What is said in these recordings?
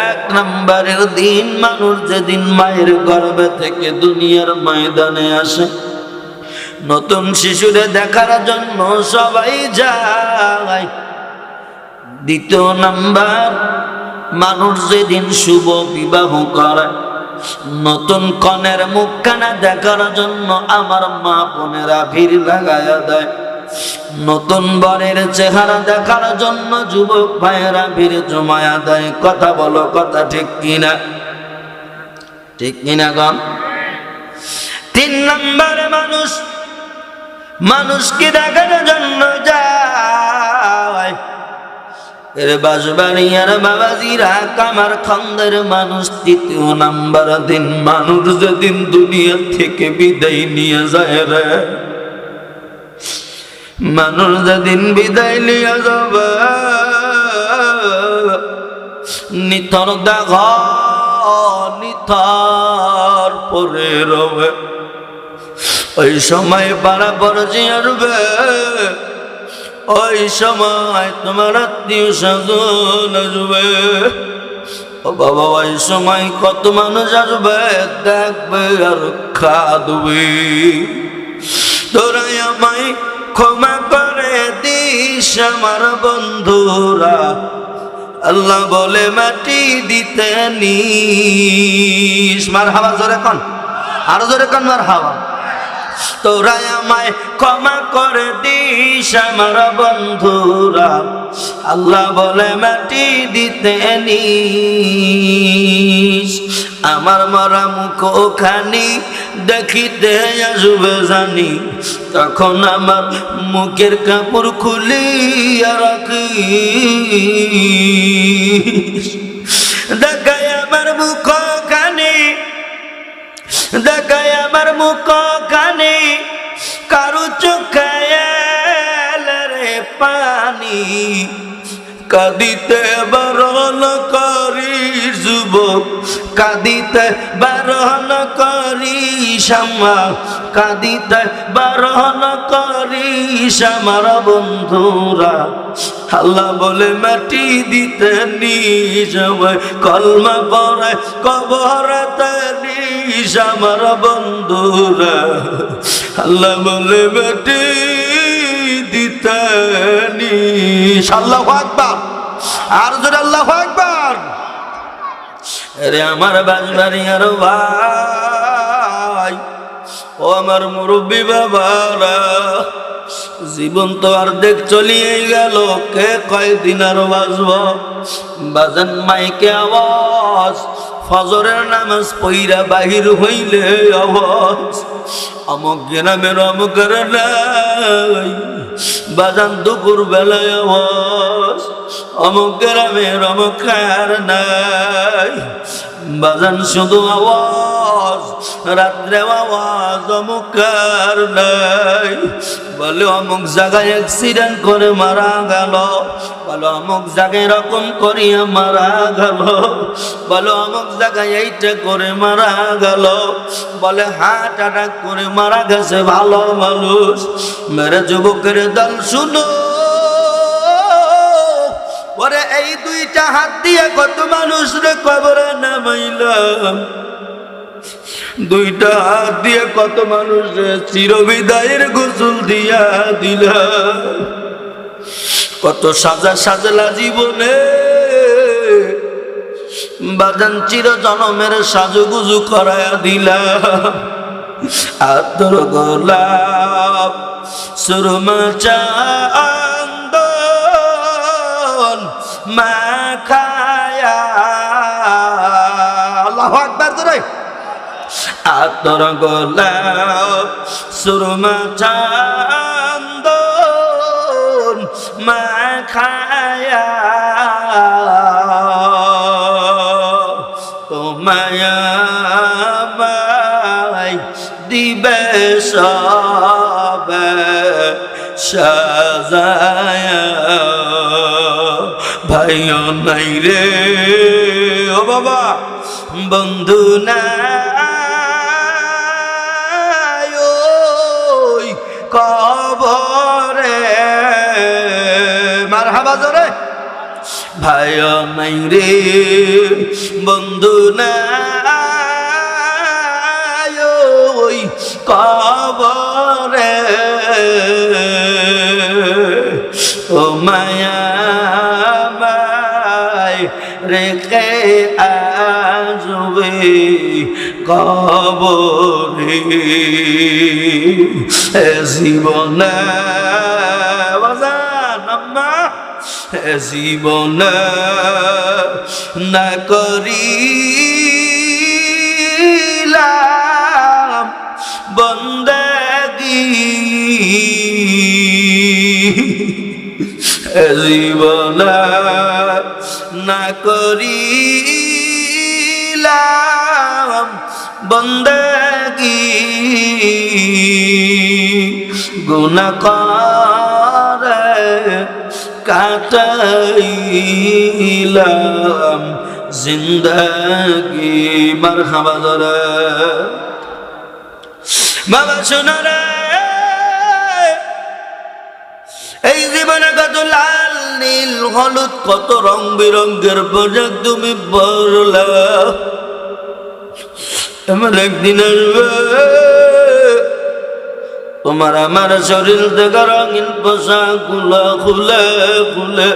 এক নম্বরের দিন মানুষ যেদিন মায়ের গর্ভে থেকে দুনিয়ার ময়দানে আসে, নতুন শিশুরে দেখার জন্য সবাই যায়। দ্বিতীয় নাম্বার, মানুষ যেদিন শুভ বিবাহ করে, নতুন কনের মুখখানা দেখার জন্য আমার মা বোনেরা ভিড় লাগায়া দেয়। নতুন বরের চেহারা দেখার জন্য যুবক ভাইয়েরা ভিড় জমায়া দেয় কথা বলো, কথা ঠিক কিনা? ঠিক কিনা গম তিন নম্বরে মানুষ মানুষকে দেখার জন্য যায়? এর বাসবাড়িয়ার বাবাজিরা কামার খন্দের মানুষ, তৃতীয় নাম্বার দিন মানুষ যেদিন দুনিয়া থেকে বিদায় নিয়ে যায় রে। মানুষ যেদিন বিদায় নিয়ে যাবে, নিথর দেখ নিথর পরে রবে। ওই সময় পাড়া পড়ছি আসবে ওই সময় তোমার আত্মীয় স্বজন আসবে। ও বাবা, ওই সময় কত মানুষ আসবে, দেখবে আর খাদবে। তোরাই আমায় ক্ষমা করে দিস আমার বন্ধুরা। আল্লাহ বলে, মাটি দিতে নিস। মার হাওয়া জোরে কন। আরও জোরে কন মার হাওয়া তোরা আমায় ক্ষমা করে দিস আমার বন্ধুরা। আল্লাহ বলে, মাটি দিতে নিস। আমার মরা মুখ খানি দেখিতে আসবে জানি তখন আমার মুখের কাপড় খুলিয়া রাখি দেখায় আমার মুখ কানে দেখায় আমার মুখ কানে, কারু চোখায়াল রে পানি। কাঁদিতে বারণ করি যুবক, কাঁদিতে বারণ করি শ্যামা, কাঁদিতে বারণ করি শ্যামার বন্ধুরা। আল্লাহ বলে, মাটি দিতে নিজ কলমা পরে, কবরতে নিস আমার বন্ধুরা। আল্লাহ বলে, মাটি দিতে নিস আল্লাহ আকবার। আর জোরে আল্লাহ আকবার। আরে আমার বাজবাড়ি আর ভাই। ও আমার মুরব্বী বাবারা, জীবন তো অর্ধেক চলিয়ে গেল, কে কয়দিন আর বাজব? বাজান মাইকে আওয়াজ, ফজরের নামাজ পইরা বাহির হইলে আওয়াজ। অমুক গ্রামের অমুকের নাই বাজান দুপুর বেলায় আওয়াজ। অমুক গ্রামের অমুক আর নাই বাজান শুধু আওয়াজ রাত্রে আওয়াজ, অমুক আর নাই। বলে অমুক জায়গায় অ্যাক্সিডেন্ট করে মারা গেল। বলো অমুক জায়গায় এরকম করিয়া মারা গেল। বলো অমুক জায়গায় এইটা করে মারা গেল। বলে হার্ট অ্যাটাক করে মারা গেছে ভালো মানুষ। মেরে যুবকের দল শুনো। ওরে এই দুইটা হাত দিয়ে কত মানুষ রে কবরে নামাইলাম দুইটা হাত দিয়ে কত মানুষ রে চিরবিদায়ের গোসল দিয়া দিলাম কত সাজা সাজলা জীবনে। বাজান চির জনমের সাজুগুজু করায়া দিলাম আদর গোলাপ, সুরমা চান্দন আতর গোলাপ সুরমা তোমায়া মাই, দিবে সবে সাজায়া। ভাইও নাই রে, ও বাবা, বন্ধু নাই। ভাই নাই রে বন্ধু না ওই কবরে। ও মায়া রেখে আসবে কবরে। জীবনে জীবনে না করিলাম বন্দেগী জীবন না করিলাম বন্দগি গুণ করে কাটাইলাম জিন্দগি। মারহাবা ধরে বাবা শোনারে এই জীবনে কত লাল, নীল, হলুদ, কত রং বেরঙ্গের পোশাক তুমি বললা এমন একদিন আসবে। তোমার আমার শরীর থেকে রঙিন পোশাকগুলো খুলে খুলে।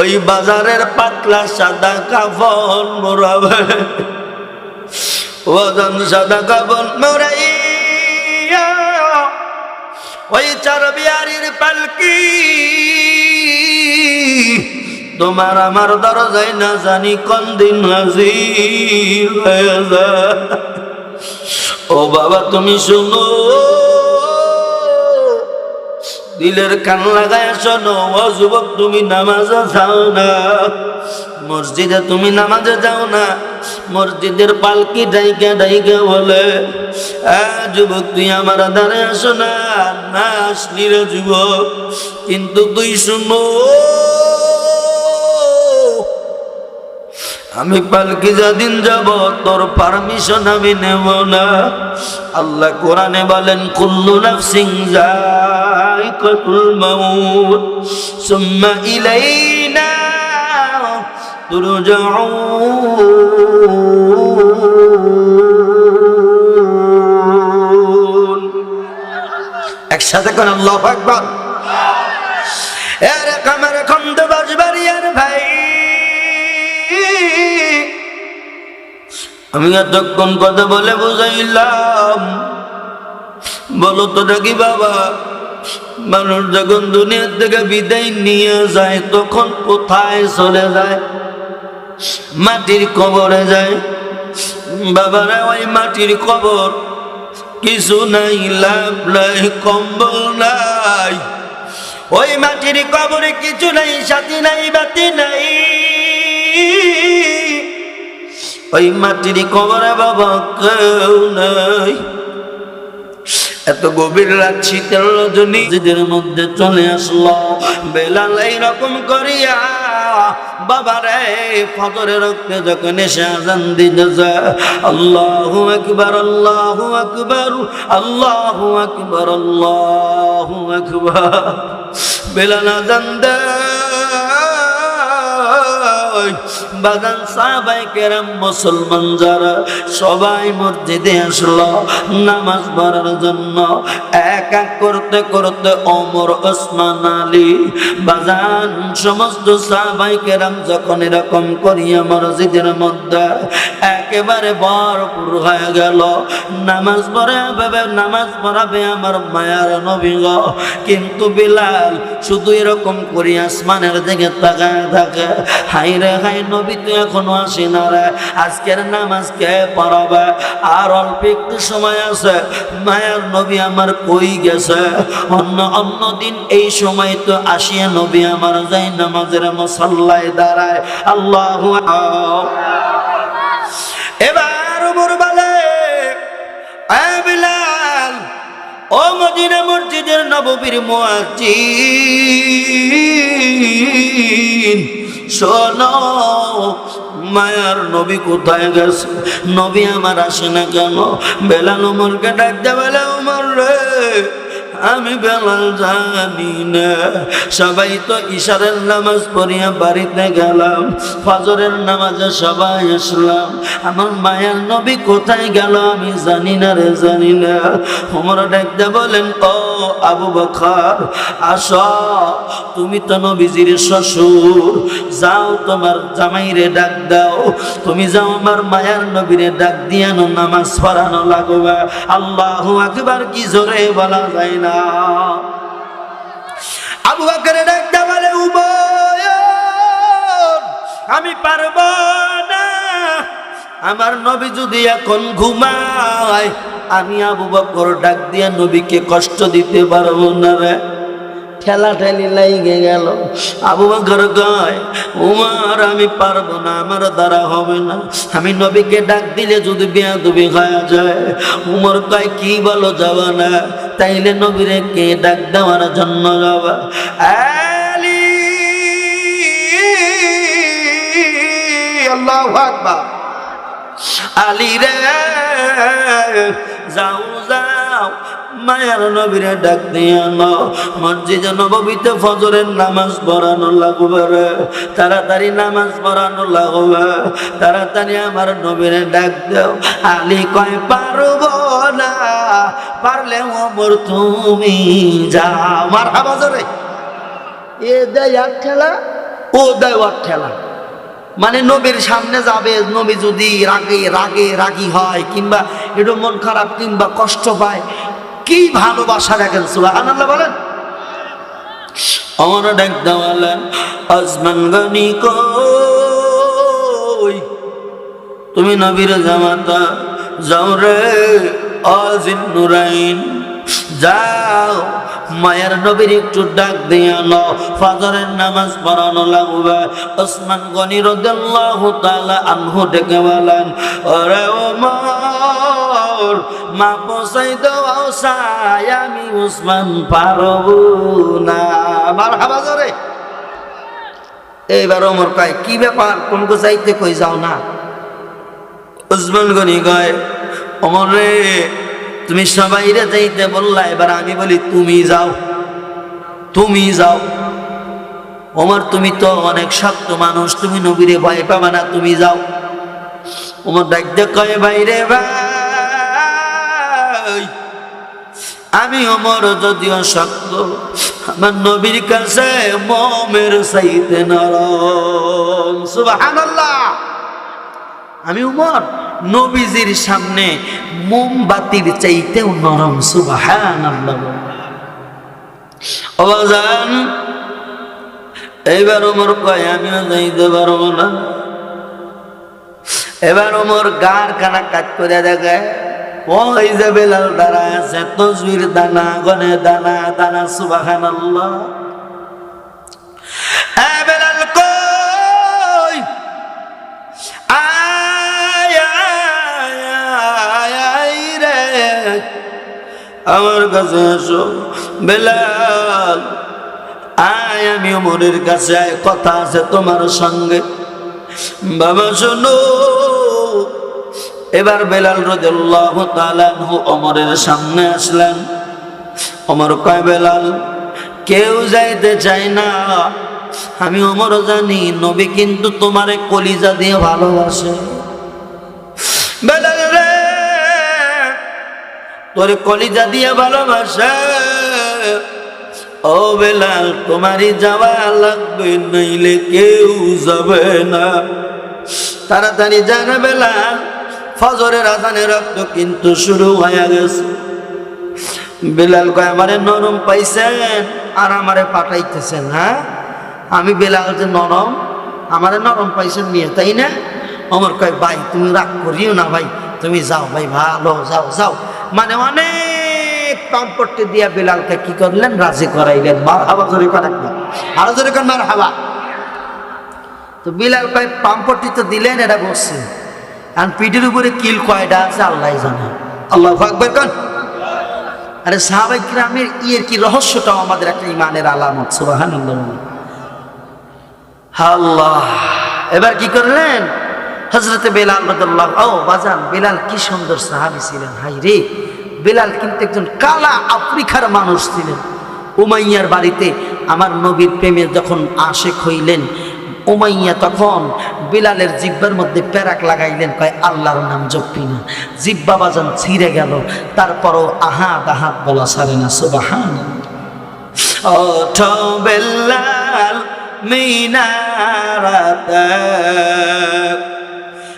ওই বাজারের পাতলা সাদা কাফন মোরাবে ওজন সাদা কাফন মোরাইয়া ওই চার বিহারির পালকি। তোমার আমার দরজায় না জানি কোন দিন হাজির হয়ে যায়। ও বাবা, তুমি শুনো। দিলের কান লাগায় শোনো, ও যুবক, তুমি নামাজে যাও না। মসজিদে তুমি নামাজে যাও না। মসজিদের পালকি ডাইকে ডাইকে বলে যুবক, তুই আমার দ্বারে আসো না না যুবক। কিন্তু তুই শুনো, আমি পালকি যাদিন যাব, তোর পারমিশন আমি নেব না। আল্লাহ কোরআনে বলেন, কুল্লু নাফসিং যায়কাতুল মাউত। সুম্মা ইলাইনা তুরজাউন। একসাথে কোন আল্লাহু আকবার। এর কামার খন্দ বাজবারিয়ার ভাই। আমি এতক্ষণ কথা বলে বুঝাইলাম। বলো তো নাকি বাবা। মানুষ যখন দুনিয়ার থেকে বিদায় নিয়ে যায়, তখন কোথায় চলে যায়? মাটির কবরে যায়। বাবারা, ওই মাটির কবর কিছু নাই, লাভ নাই, কম্বল নাই। ওই মাটির কবরে কিছু নাই, সাথী নাই, বাতি নাই। ওই মাটির কবরে বাবা কেউ নাই। এত গভীর রাত শীতের রজনী নিজেদের মধ্যে চলে আসলো। বেলাল এইরকম করিয়া, বাবা রে, ফজরের আজান বাগান সাহাবাই কেরাম মুসলমান যারা সবাই মসজিদে আসলো, নামাজ পড়ার জন্য এক এক করতে করতে অমর ওসমান, আলী বাজান, সমস্ত সাহাবাই কেরাম যখন এরকম করিয়া মসজিদের মধ্যে একেবারে ভরপুর হয়ে গেল, নামাজ পড়ে ভেবে, নামাজ পড়াবে আমার মায়ার নবী গো। কিন্তু বিলাল শুধু এরকম করি আসমানের দিকে তাকায় থাকে হাই রে হাই নবী তো এখনও আসি না রে। আজকের নামাজ কে পড়াবে? আর অল্প একটু সময় আছে। মায়ার নবী আমার কই গেছে? অন্য অন্য দিন এই সময় তো আসিয়া নবী আমার যাই নামাজের মশাল্লায় দাঁড়ায়। আল্লাহ মদিনা মসজিদের নববীর মোয়াজিন শোনো, মায়ার নবী কোথায় গেছে? নবী আমার আসে না কেন? বেলাল উমরকে ডাক দেবেলা উমর রে আমি বেলাল জানি না। সবাই তো ইশারের নামাজ পড়িয়া বাড়িতে গেলাম, ফজরের নামাজে সবাই আসলাম। আমার মায়ের নবী কোথায় গেল আমি জানি না রে, জানি না। ওমর ডাকতে বলেন, ও আবু বকর, আস, তুমি তো নবীজির শ্বশুর। যাও তোমার জামাইরে ডাক দাও। তুমি যাও আমার মায়ার নবীরে ডাক দিয়ানো নামাজ পড়ানো লাগবে। আল্লাহ আকবার, কি জোরে বলা যায় না। আমি পারব না। আমার নবী যদি এখন ঘুমায়, আমি আবু বকর ডাক দিয়া নবীকে কষ্ট দিতে পারব না রে। ঠেলা ঠেলি লাইগে গেল। আবু বকর গায় উমার, আমি পারব না, আমার দ্বারা হবে না। আমি নবীকে ডাক দিলে যদি বিয়া দুবি খাওয়া যায়। উমর কয়, কি বলো যাবা না তাইলে নবীরে কে ডাক দেওয়ার জন্য যাবা? আলী, আল্লাহু আকবার। আলী রে, যাও যাও মায়ার নবীরে ডাক দিয়া ন মসজিদে নববীতে ফজরের নামাজ পড়ানো লাগবে তাড়াতাড়ি নামাজ পড়ানো লাগবে। তাড়াতাড়ি আমার নবীরে ডাক দেও। আলী কয় পারব না। পারলে ওমর তুমি যাও। মার হাবাজরে এ দেয় এক ঠেলা ও দেয় এক ঠেলা মানে নবীর সামনে যাবে নবী যদি রাগে রাগে রাগি হয় কিংবা একটু মন খারাপ কিংবা কষ্ট পায় কি ভালোবাসা দেখেন সুবাহান আল্লাহ বলেন। আমার ডাক দেওয়ালেন আসমান গনি কই? তুমি নবীর জামাতা, যাও রে আজিন নুরাইন। যাও, মায়ের নবীর একটু ডাক দিয়া ন ফাজরের নামাজ পড়ানো লাগবে। ওসমান গনি রাদিয়াল্লাহু তাআলা আনহু ডেকে বলেন ওরে ওমর মা সাই আমি ওসমান পারব না। এইবার ওমর কয়, কি ব্যাপার? যাইতে কই যাও না? উসমান গনি কয় রে, তুমি সবাই রে যাইতে বললা, এবার আমি বলি, তুমি যাও তুমি যাও। ওমর, তুমি তো অনেক শক্ত মানুষ, তুমি নবীরে ভয় পাবা না, তুমি যাও। ওমর ডাকতে কয় ভাই রে আমি অমর যদিও শক্ত আমার নবীর কাছে মমের চাইতে নরম। সুবহানাল্লাহ। আমি উমর, নবীজির সামনে মোমবাতির চাইতেও নরম সুবাহান অবাজান এইবার ওমর কয়, আমিও যাইতে পারব না। এবার ওমর গার কানা কাজ করে দেখে ওই যে বেলাল দাঁড়া আছে তসবির দানা, গনে দানা দানা সুবাহান আল্লাহ বেলাল কই? আয় রে। আমার কাছে এসো, বেলাল। আয়, আমি ওমরের কাছে আয়, কথা আছে তোমার সঙ্গে। বাবা, শোনো। এবার বেলাল রাদিয়াল্লাহু তাআলা আনহু ওমরের সামনে আসলেন। ওমর কয়, বেলাল, কেউ যাইতে চায় না। আমি ওমরও জানি, নবী কিন্তু তোমারে কলিজা দিয়ে ভালোবাসে। বেলাল রে, তোর কলিজা দিয়ে ভালোবাসে? ও বেলাল, তোমারই যাওয়া লাগবে, নইলে কেউ যাবে না। তাড়াতাড়ি জানা বেলাল ফজরের আজানে রক্ত কিন্তু শুরু হয়ে গেছে। বেলাল কয়, আমারে নরম পাইছেন আর আমারে পাঠাইতেছেন হ্যাঁ? আমি বেলাল যে নরম, আমারে নরম পাইছেন নিয়ে, তাই না? আমার কয়, ভাই, তুমি রাগ করিও না ভাই, তুমি যাও ভাই, ভালো, যাও যাও। মানে অনেক কম্পট্টি দিয়া বেলালকে কি করলেন? রাজি করাইলেন। মার হাবা জোরে করেন আরও জোরে করেন মার হাবা তো বিলাল কয় পাম্পটি তো দিলেন, এটা বসছে আর পিঠের উপরে কিল কয়টা আছে, আল্লাহ জানে। আল্লাহ আকবর কন। আরে সাহাবাই গ্রামের ইয়ের কি রহস্যটাও আমাদের একটা ইমানের আলামত সুবাহান আল্লাহ এবার কি করলেন? হজরতে বেলাল রদুল্লাহ ও বাজান, বেলাল কি সুন্দর সাহাবি ছিলেন হাই রে। বেলাল কিন্তু একজন কালা আফ্রিকার মানুষ ছিলেন। উমাইয়ার বাড়িতে আমার নবীর প্রেমে যখন আশেক হইলেন, উমাইয়া তখন বিলালের জিব্বার মধ্যে প্যারাক লাগাইলেন, কয়, আল্লাহর নাম জপি না। জিব্বা বাজান ছিঁড়ে গেল। তারপরও আহা আহাত বলা সারে না সুবাহান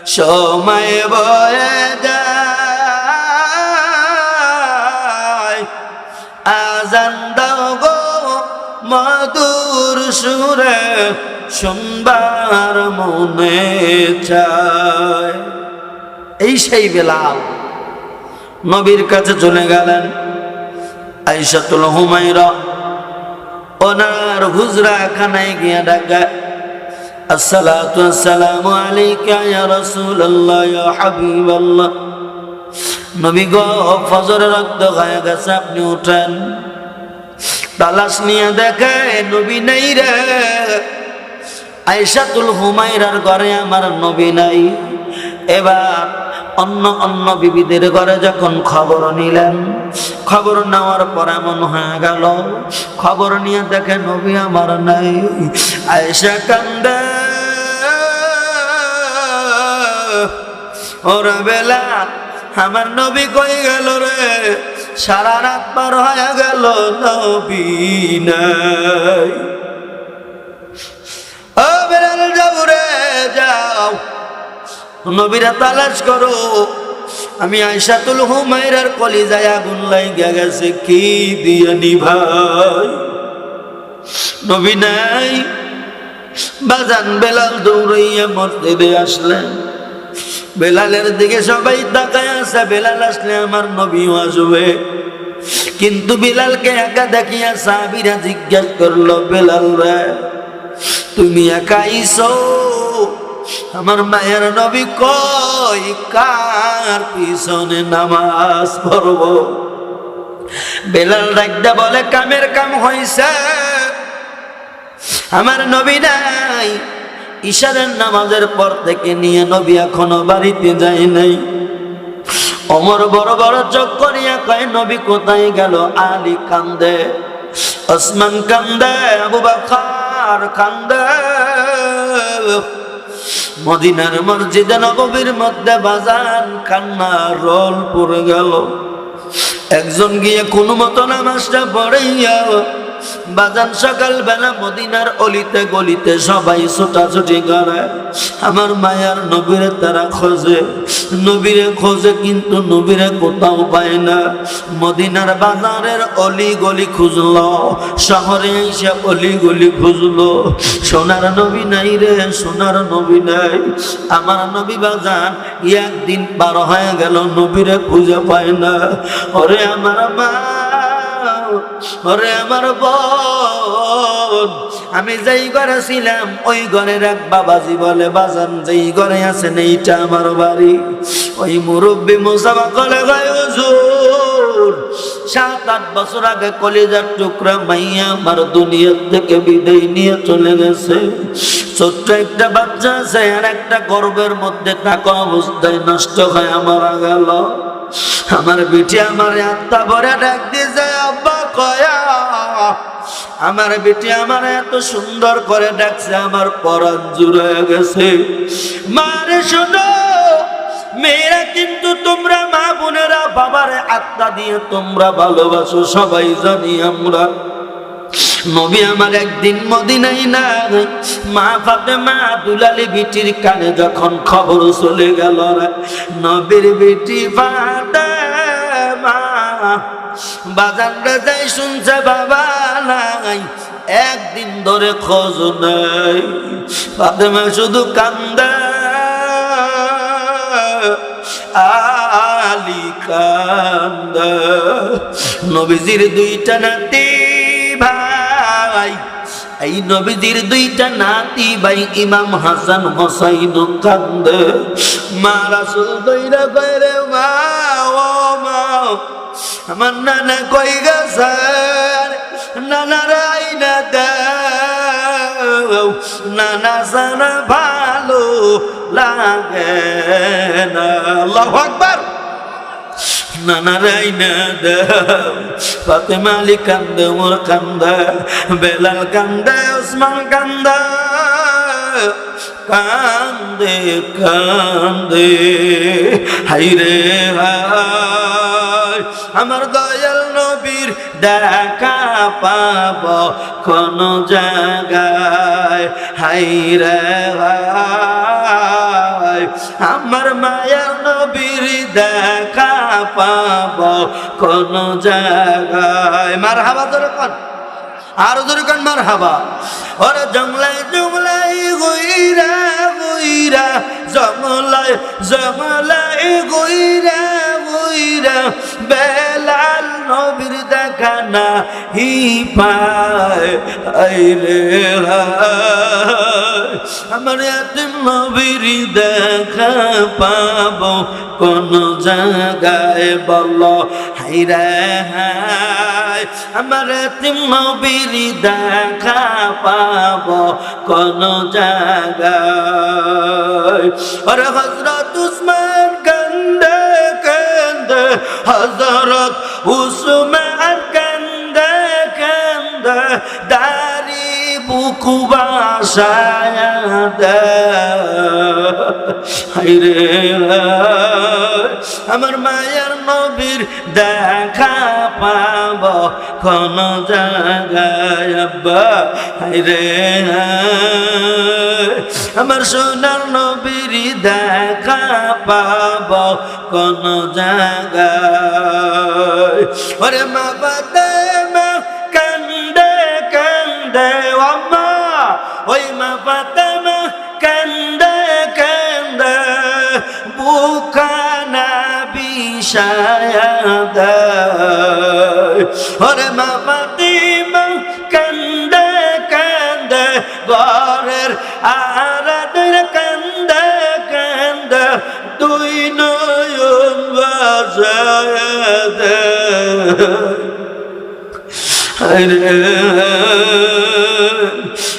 সময় বয়ে যায়। মধুর সুরে শুনবার মনে চায়। এই সেই বেলাল নবীর কাছে চলে গেলেন আইসাতুল হুমাইরা ওনার হুজরা খানায় গিয়ে ডাকা, আসসালাতু আসসালামু আলাইকা ইয়া রাসূলুল্লাহ, ইয়া হাবিবাল্লাহ। নবী গো, ফজরের রক্ত গায়ে গেছে, আপনি উঠেন। তালাশ নিয়ে দেখে, নবী নেই রে। আয়সাতুল হুমাইরার ঘরে আমার নবী নাই। এবার অন্য অন্য বিবিদের ঘরে যখন খবর নিলেন, খবর নেওয়ার পর এমন হয়ে গেল, খবর নিয়ে দেখে, নবী আমার নাই। আয়সা কান্দে, ওরা বেলা, আমার নবী কই গেল রে? সারা রাত পার হয়ে গেল নবী নাই। ও বেলাল যাও রে যাও, নবীরা তালাশ করো, আমি আয়সাতুল হুমায়রার কলিজায় আগুন লাইগা গেছে, কি দিয়ে নিভাই? নবী নাই। বাজান বেলাল দৌড়াইয়া মসজিদে আসলেন। বেলালের দিকে সবাই তাকায় আছে বেলাল আসলে আমার নবীও আসবে। কিন্তু বিলালকে একা দেখিয়া সাহাবিরা জিজ্ঞাসা করল, বেলাল রে, তুমি একা আইসো আমার মায়ের নবী কই? কার পিছনে নামাজ পড়ব? বেলাল ডাকদা বলে, কামের কাম হইছে। আমার নবী নাই ঈশারের নামাজের পর থেকে নিয়ে নবী এখনও বাড়িতে যায় নাই। অমর বড় বড় চোখ করিয়া কয়, নবী কোথায় গেল? আলী কান্দে, ওসমান কান্দে, আবু বাকার কান্দে। মদিনার মসজিদে নববীর মধ্যে বাজান কান্না রোল পড়ে গেল। একজন গিয়ে কোনো মতো নামাজটা পড়াইয়া বাজান সকাল বেলা মদিনার অলিতে গলিতে সবাই ছোটাছুটি করে। আমার মায়ার নবীরে তারা খোঁজে। নবীরে খোঁজে কিন্তু নবীরে কোথাও পায় না। মদিনার বাজারের অলি গলি খুঁজলো। শহরে এসে অলি গলি খুঁজলো। সোনার নবী নাই রে, সোনার নবী নাই। আমার নবী বাজান একদিন পার হয়ে গেল, নবীরে খুঁজে পায় না। ওরে আমার মা। ওরে আমার বোন, আমি যেই ঘরে ছিলাম, ওই ঘরের এক বাবাজি বলে বাজান যেই ঘরে আছেন, এইটা আমার বাড়ি। ওই মুরব্বী মুসাফা কলে গায়ে সাত, আট বছর আগে কলিজার টুকরা মাইয়া আমার দুনিয়ার থেকে বিদায় নিয়ে চলে গেছে। ছোট্ট একটা বাচ্চা আছে, আর একটা গর্বের মধ্যে থাকা অবস্থায় নষ্ট হয়ে মারা গেল। আমার বিটি আমার আত্মা ভরে ডাক দিয়েছে আব্বা, কয়া। আমার বেটি আমার এত সুন্দর করে ডাকছে, আমার পরাণ জুড়ে গেছে। মারে, শোনো, মেয়েরা কিন্তু তোমরা মা বোনেরা, বাবারে আত্মা দিয়ে তোমরা ভালোবাসো, সবাই জানি আমরা। নবী আমার একদিন মদিনাই না মা ফাতে মা দুলালি বিটির কানে যখন খবর চলে গেল নবীর বিটি ফাতে মা বাজান যাই শুনছে বাবা নাই। একদিন ধরে খোঁজ নাই। ফাতেমা শুধু কান্দে। আলী কান্দে। নবীজির দুইটা নাতি ভাই। এই নবীজির দুইটা নাতি ভাই, ইমাম হাসান হোসাইন কান্দে। মা রাসুল দইরা কইরে মা, ও মা, আমার নানা কই গেছে? নানার আইনা দাও নানা সারা ভালো লাগে না। আল্লাহু আকবার। নানারাই না দাও ফাতেমা কান্দে ওমর কান্দা, বেলাল কান্দে ওসমান কান্দা। কান্দে কান্দে, হাইরে হায় আমার দয়াল নবীর দেখা পাব কোন জায়গায়, হাইরে হায় আমার মায়ার নবীর দেখা পাব কোন জায়গায়। মার হাবা ধরে কন। আর ধরে কন মার হাবা ওরা জংলায় জংলায় গইরা গইরা জংলায় জংলায় গইরা গইরা, বেলাল নবীর দেখা না হি পায় হায় আমার নবীর দেখা পাব কোন জায়গায় বল হাইরে হায়। আমার নবীর দেখা পাব কোন জায়গায়। আর হজরত উসমান কান্দে কান্দে হজরত উসমান কান্দে কান্দে বুকু বাসায় হাইরে আমার মায়ের নবীর দেখা পাব কোন জায়গায় আব্বা। হাইরে আমার সোনার নবীর দেখা পাব কোন জায়গায়। ওরে মা বাদে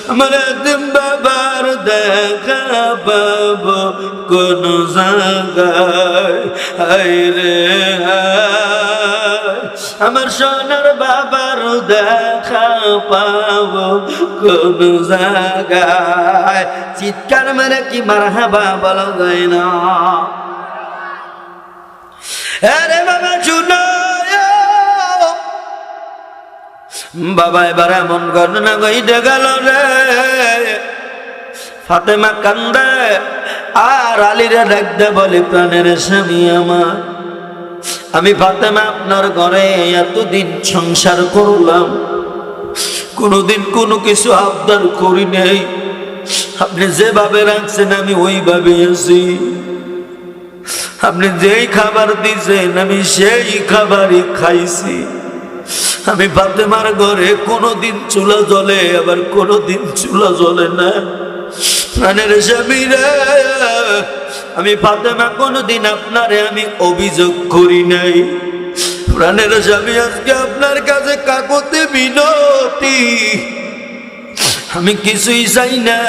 আমার বাবার দেখা পাব কোন আমার সোনার বাবার দেখা পাব কোন জায়গায় চিৎকার মেরে কি মার হাবা বলা যায় না শুনো বাবা। এবার এমন ঘটনা গইতে গেল রে ফাতেমা কান্দে, আর আলীরে ডাকতে বলি, প্রাণের স্বামী আমার, আমি ফাতেমা আপনার ঘরে এতদিন সংসার করলাম, কোনোদিন কোনো কিছু আবদার করি নেই। আপনি যেভাবে রাখছেন, আমি ওইভাবে আছি। আপনি যেই খাবার দিয়েছেন আমি সেই খাবারই খাইছি। আমি ফাতেমার ঘরে কোনোদিন চুলা জ্বলে, আবার কোনোদিন চুলা জ্বলে না। আমি ফাতেমা কোনোদিন আপনারে আমি অভিযোগ করি নাই। প্রাণের স্বামী আজকে আপনার কাছে কাকতে বিনতি। আমি কিছুই চাই না,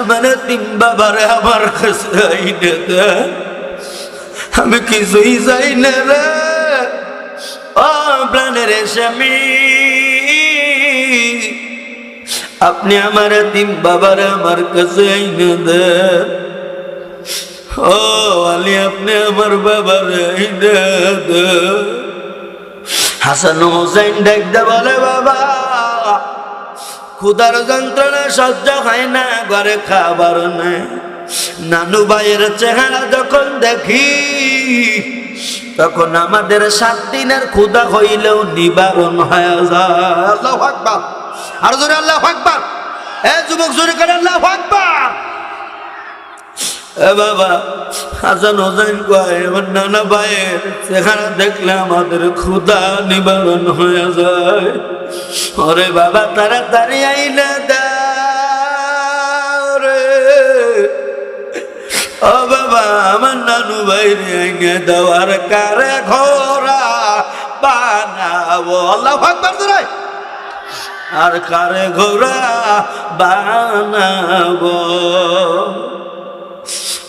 আমার তিন বাবারে আমার কাছে। আমি কিছুই চাই না রে। স্বামী। আপনি আমার তিন বাবার আমার কাছে আইনে দেন ও আলী, আপনি আমার বাবার আইনে দেন হাসান হোসেন ডাকতে বলে, বাবা ক্ষুদার যন্ত্রণা সহ্য হয় না, ঘরে খাবার নেই। নানু ভাইয়ের চেহারা যখন দেখি তখন আমাদের সাত দিনের ক্ষুদা হইলেও নিবারণ হয়ে যায়। আল্লাহ আকবার। আর জোরে আল্লাহ আকবার। এ যুবক জোরে করে আল্লাহ আকবার। এ বাবা হাসান হোসেন কয় আমার নানা ভাইয়ের সেখানে দেখলে আমাদের ক্ষুদা নিবারণ হয়ে যায়। ওরে বাবা তাড়াতাড়ি আইনা দাও ও বাবা, আমার নানু বাইরে আইনে দেওয়ার কারে ঘোরা বানাবো? আল্লাহ আকবার জোরে। আর কারে ঘোরা বানাবো?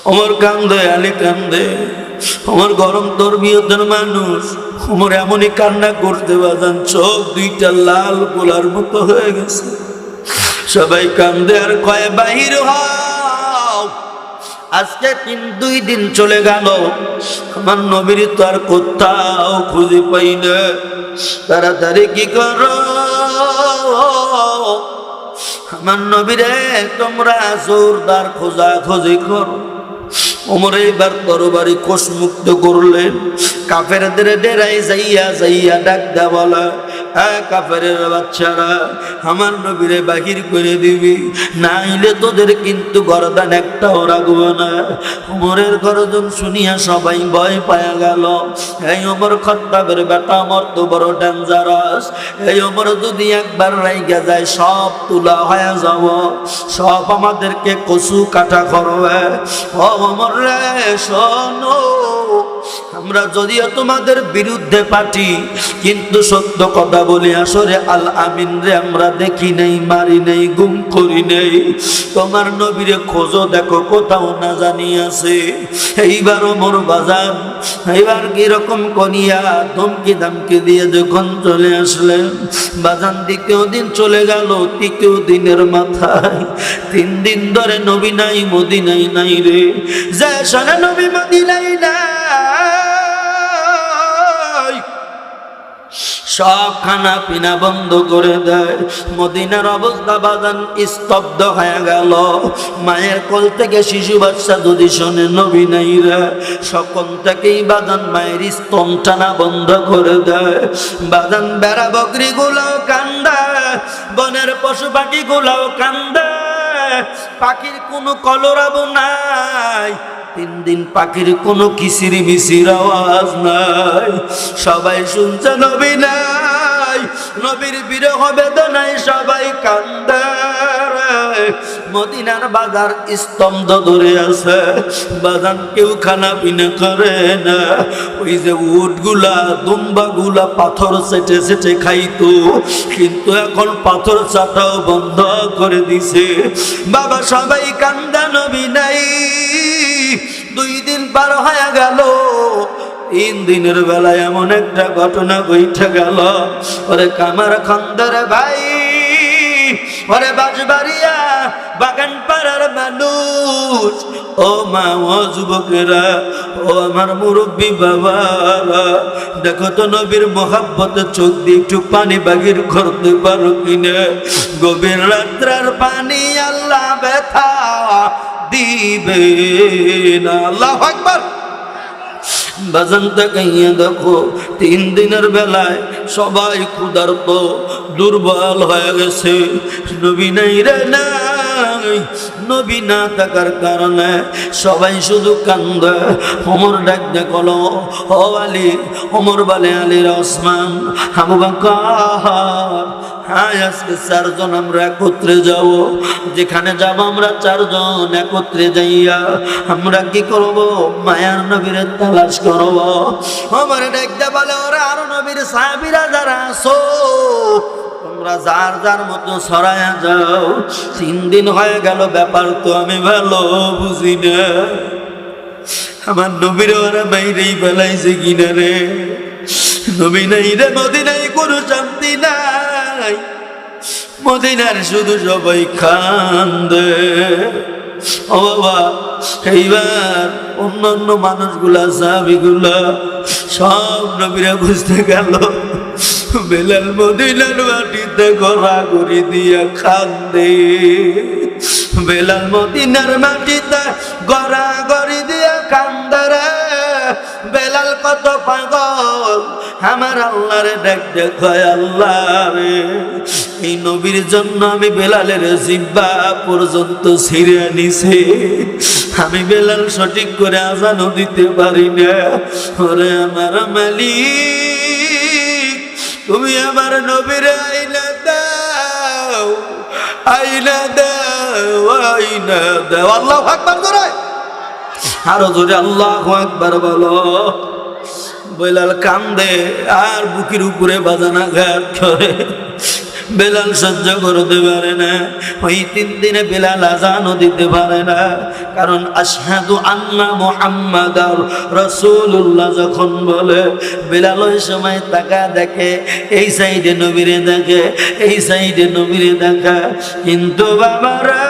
ওমর কান্দে, আলী কান্দে। আমার গরম তরবিয়তের মানুষ। আমার এমনই কান্না করতে বাজান, চোখ দুইটা লাল গোলার মতো হয়ে গেছে। সবাই কান্দে আর কয়, বাহির হও আজকে তিন, দুই দিন চলে গেল। আমার নবীর তো আর কোথাও খুঁজে পাই না। তাড়াতাড়ি কি করো? আমার নবীরে তোমরা জোরদার খোঁজা খোঁজি করো। ওমর এইবার তরবারি কোষ মুক্ত করলেন। কাফেরদের ডেরাই যাইয়া যাইয়া ডাক দেওয়ালা হ্যাঁ কাফের বাচ্চারা, আমার নবীরে বাহির করে দিবি। নাইলে তোদের কিন্তু গরদান একটাও রাখব না। ওমরের গরজন শুনিয়া সবাই ভয় পায়া গেল। এই ওমর খত্তাবের বেটা আমার তো বড় ডেঞ্জারাস এই ওমর যদি একবার রাইগা যায়, সব তুলা হয়ে যাব। সব আমাদেরকে কচু কাটা করবে। ও ওমর রে, শোনো। আমরা যদিও তোমাদের বিরুদ্ধে পাঠি কিন্তু সত্য কথা বলি, আসরে আল আমিন রে, আমরা দেখি নেই, মারি নেই, গুম করি নেই। তোমার নবীরে খোঁজো, দেখো কোথাও না জানি আছে এইবারও মোর বাজান, এইবার কীরকম কনিয়া ধমকি দামকি দিয়ে যখন চলে আসলেন, বাজান দ্বিতীয় দিন চলে গেল, তৃতীয় দিনের মাথায়। তিন দিন ধরে নবী নাই, মোদি নাই রে। যে সারা নবী, মোদি নাই নাই। সব খানা পিনা বন্ধ করে দেয়। মদিনার অবস্থা বাদান স্তব্ধ হয়ে গেল। মায়ের কোল থেকে শিশু বাচ্চা যদি শোনে নবী নাইরা সকল থেকেই বাদান মায়ের স্তন টানা বন্ধ করে দেয়। বাদান বেড়া বকরি গুলাও কান্দা, বনের পশু পাখি গুলাও কান্দা। পাখির কোনো কলরাব নাই। তিন দিন পাখির কোনো কিসির মিসির আওয়াজ নাই। সবাই শুনছে নবী নাই। নবীর বিরহ বেদনায় সবাই কান্দে। মদিনার বাজার স্তম্ভ ধরে আছে। বাজান কেউ খানা পিনা করে না। ওই যে উটগুলা দুম্বা গুলা পাথর সেটে সেটে খাইতো। কিন্তু এখন পাথর চাটাও বন্ধ করে দিছে। বাবা সবাই কান্দা, নবী নাই। দুই দিন পার হয়ে গেল। তিন দিনের বেলায় এমন একটা ঘটনা বৈঠে গেল। ওরে কামার খন্দর ভাই, ওরে বাজবাড়িয়া বাগান পাড়ার মানুষ। ও মা, ও যুবকেরা, ও আমার মুরব্বী বাবারা, দেখো তো নবীর মোহাব্বতে, চোখ দিয়ে একটু পানি বাগির করতে পারো কিনা? গভীর রাত্রার পানি আল্লাহ ব্যথা দিবে না। আল্লাহ একবার বাজান তাকাইয়া দেখো, তিন দিনের বেলায় সবাই ক্ষুধার্ত, দুর্বল হয়ে গেছে। নবী নাই রে নাই। নবী না থাকার কারণে সবাই শুধু কান্দে। অমর ডাক দেখল ও আলী অমর বালে, আলীর ওসমান, আবু বাকার হ্যাঁ আজকে চারজন আমরা একত্রে যাব। যেখানে যাব আমরা চারজন একত্রে যাইয়া আমরা কি করব? মায়ার নবীর তালাশ করব। আমার দেখতে বলে, ওরা আরও নবীর সাহাবিরা যারা আসো তোমরা যার যার মতো সরায়া যাও। তিন দিন হয়ে গেল, ব্যাপার তো আমি ভালো বুঝি না। আমার নবীর ওরা বাইরেই বেলাইছে কিনা রে। নবী নাই রে মদিনাই কোনো শান্তি নাই। মদিনার শুধু সবাই খান্দে ও বাবা, এইবার অন্যান্য মানুষগুলা, সাহাবিগুলা, সব নবীরা বুঝতে গেল। বেলাল মদিনার মাটিতে গড়া গড়ি দিয়া কান্দে বেলাল মদিনার মাটিতে গড়া গড়ি দিয়া কান্দরে বেলাল কত পাগল, আমার আল্লাহর ডাক দেখায় আল্লাহ রে। এই নবীর জন্য আমি বেলালের জিব্বা পর্যন্ত ছিঁড়ে নিছে আমি বেলাল সঠিক করে আজানও দিতে পারি না। ওরে আমার মালিক। তুমি আমার নবীর আইনা দাও আইনা দাও আইনা দাও। আল্লাহ আকবার করে আরও জোরে আল্লাহ একবার বলো। বৈলাল কান্দে, আর বুকের উপরে বাজানা ঘাট করে। বেলাল সহ্য করতে পারে না। ওই তিন দিনে বেলাল আজানও দিতে পারে না। কারণ আশহাদু আন্না মুহাম্মাদ আর রসুল্লাহ যখন বলে, বেলাল ওই সময় তাকা দেখে, এই সাইডে নবীরে দেখে, এই সাইডে নবীরে দেখা, কিন্তু বাবারা